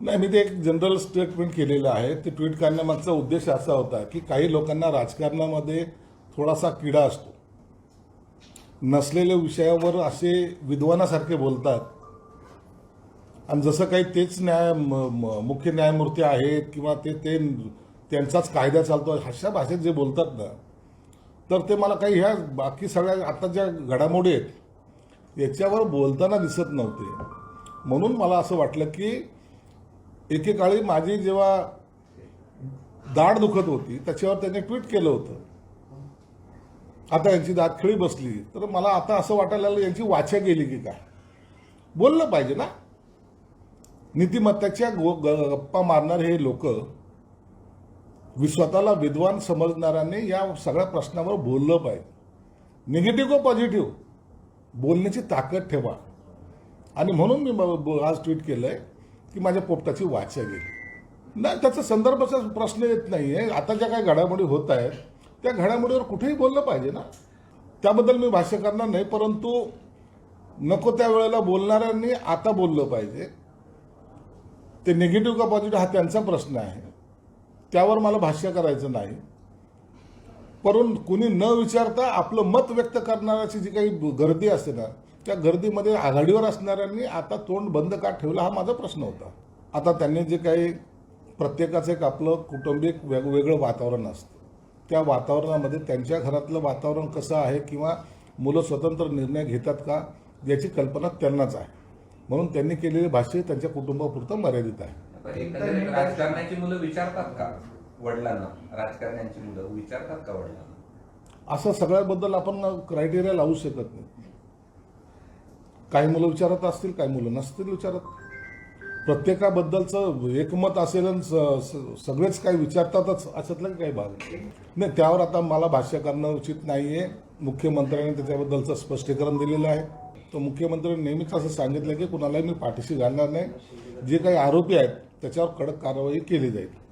नाही मी ते एक जनरल स्टेटमेंट केलेलं आहे. ते ट्विट करण्यामागचा उद्देश असा होता की काही लोकांना राजकारणामध्ये थोडासा किडा असतो. नसलेल्या विषयावर असे विद्वानासारखे बोलतात. आणि जसं काही तेच न्याय म- म- मुख्य न्यायमूर्ती आहेत किंवा ते ते त्यांचाच कायदा चालतो अशा भाषेत जे बोलतात ना तर ते मला काही ह्या बाकी सगळ्या आता ज्या घडामोडी आहेत याच्यावर बोलताना दिसत नव्हते. म्हणून मला असं वाटलं की एकेकाळी माझी जेव्हा दाढ दुखत होती त्याच्यावर त्यांनी ट्विट केलं होतं. आता यांची दातखिळी बसली. तर मला आता असं वाटायला लागलं यांची वाचा गेली की काय? बोललं पाहिजे ना. नीतिमत्ताच्या गो- गप्पा मारणारे हे लोक स्वतःला विद्वान समजणाऱ्यांनी या सगळ्या प्रश्नावर बोललं पाहिजे. निगेटिव्ह व पॉझिटिव्ह बोलण्याची ताकद ठेवा. आणि म्हणून मी आज ट्विट केलंय की माझ्या पोपटाची वाचा गेली. नाही त्याचा संदर्भाचा प्रश्न येत नाही आहे आता ज्या काही घडामोडी होत आहेत त्या घडामोडीवर कुठेही बोललं पाहिजे ना. त्याबद्दल मी भाष्य करणार नाही परंतु नको त्या वेळेला बोलणाऱ्यांनी आता बोललं पाहिजे. ते निगेटिव्ह का पॉझिटिव्ह हा त्यांचा प्रश्न आहे. त्यावर मला भाष्य करायचं नाही. परंतु कुणी न विचारता आपलं मत व्यक्त करणाऱ्याची जी काही गर्दी असते ना त्या गर्दीमध्ये आघाडीवर असणाऱ्यांनी आता तोंड बंद का ठेवलं हा माझा प्रश्न होता. आता त्यांनी जे काही प्रत्येकाचं एक आपलं कुटुंबिक वेगवेगळं वातावरण असतं. त्या वातावरणामध्ये त्यांच्या घरातलं वातावरण कसं आहे किंवा मुलं स्वतंत्र निर्णय घेतात का याची कल्पना त्यांनाच आहे. म्हणून त्यांनी केलेले भाष्य त्यांच्या कुटुंबापुरतं मर्यादित आहे. राजकारणाची मुलं विचारतात का वडिलांना? राजकारण्यांची मुलं विचारतात का वडिलांना? असं सगळ्याबद्दल आपण क्रायटेरिया लावू शकत नाही. काही मुलं विचारत असतील काही मुलं नसतील विचारत. प्रत्येकाबद्दलचं एकमत असेल आणि स- सगळेच काही विचारतातच असतलं काही भाग नाही. नाही त्यावर आता मला भाष्य करणं उचित नाही आहे मुख्यमंत्र्यांनी त्याच्याबद्दलचं स्पष्टीकरण दिलेलं आहे. तर मुख्यमंत्र्यांनी नेहमीच असं सांगितलं की कुणालाही मी पाठीशी घालणार नाही. जे काही आरोपी आहेत त्याच्यावर कडक कारवाई केली जाईल.